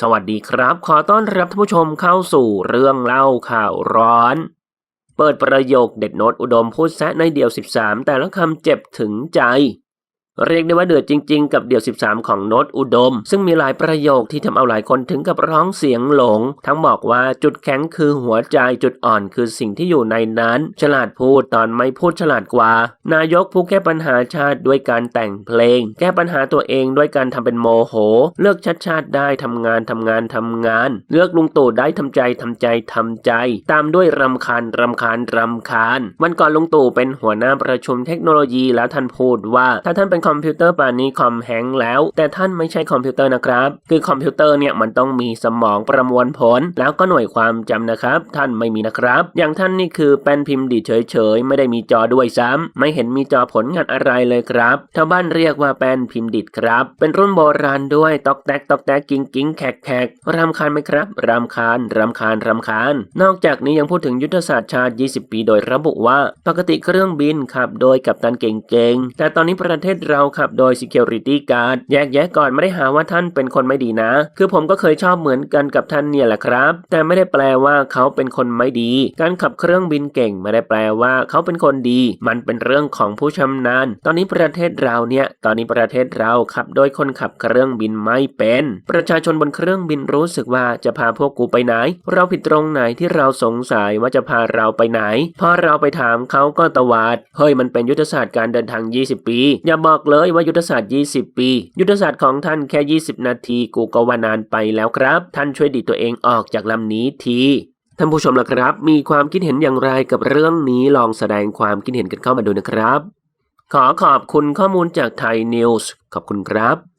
สวัสดีครับ ขอต้อนรับท่านผู้ชมเข้าสู่เรื่องเล่าข่าวร้อน เปิดประโยคเด็ดโนตอุดมพูดแซะในเดียว 13 แต่ละคำเจ็บถึงใจ เรียกได้ว่าเดือดจริงๆ กับเดี่ยว 13 ของโนตอุดม ซึ่งมีหลายประโยคที่ทำเอาหลายคนถึงกับร้องเสียงหลง ทั้งบอกว่าจุดแข็งคือหัวใจจุดอ่อนคือสิ่งที่อยู่ในนั้น ฉลาดพูดตอนไม่พูดฉลาดกว่า นายกผู้แก้ปัญหาชาติด้วยการแต่งเพลง แก้ปัญหาตัวเองด้วยการทำเป็นโมโห เลือกชัดชาติได้ทำงานทำงานทำงาน เลือกลุงตู่ได้ทำใจทำใจทำใจ ตามด้วยรำคาญรำคาญรำคาญวันก่อนลุงตู่เป็นหัวหน้าประชุมเทคโนโลยีแล้วท่านพูดว่าถ้าท่านเป็นคอมพิวเตอร์ป่านนี้คอมแฮงก์แล้ว แต่ท่านไม่ใช่คอมพิวเตอร์นะครับ คือคอมพิวเตอร์เนี่ยมันต้องมีสมองประมวลผล แล้วก็หน่วยความจำนะครับ ท่านไม่มีนะครับ อย่างท่านนี่คือแป้นพิมพ์ดีเฉยๆ ไม่ได้มีจอด้วยซ้ำไม่เห็นมีจอผลงานอะไรเลยครับชาวบ้านเรียกว่าแป้นพิมพ์ดิดครับ เป็นรุ่นโบราณด้วยตอกแตกตอกแตกกิ้งกิ้งแขกแขกรำคาญไหมครับรำคาญรำคาญรำคาญ นอกจากนี้ยังพูดถึงยุทธศาสตร์ชาติ 20 ปี โดยระบุว่า ปกติเครื่องบินขับโดยกัปตันเก่งๆแต่ตอนนี้ประเทศเราราขับโดย Security Guard แยกแยะก่อนไม่ได้หาว่าท่านเป็นคนไม่ดีนะ คือผมก็เคยชอบเหมือนกันกับท่านเนี่ยแหละครับ แต่ไม่ได้แปลว่าเขาเป็นคนไม่ดี การขับเครื่องบินเก่งไม่ได้แปลว่าเขาเป็นคนดี มันเป็นเรื่องของผู้ชำนาญ ตอนนี้ประเทศเราเนี่ย ตอนนี้ประเทศเราขับโดยคนขับเครื่องบินไม่เป็น ประชาชนบนเครื่องบินรู้สึกว่าจะพาพวกกูไปไหน เราผิดตรงไหนที่เราสงสัยว่าจะพาเราไปไหน พอเราไปถามเขาก็ตวาด เฮ้ยมันเป็นยุทธศาสตร์การเดินทาง 20 ปี อย่าบอกเลยว่ายุทธศาสตร์ 20 ปี ยุทธศาสตร์ของท่านแค่ 20 นาที กูก็ว่านานไปแล้วครับ ท่านช่วยดิตัวเองออกจากลำนี้ทีท่านผู้ชมล่ะครับ มีความคิดเห็นอย่างไรกับเรื่องนี้ลองแสดงความคิดเห็นกันเข้ามาดูนะครับ ขอขอบคุณข้อมูลจากไทยนิวส์ขอบคุณครับ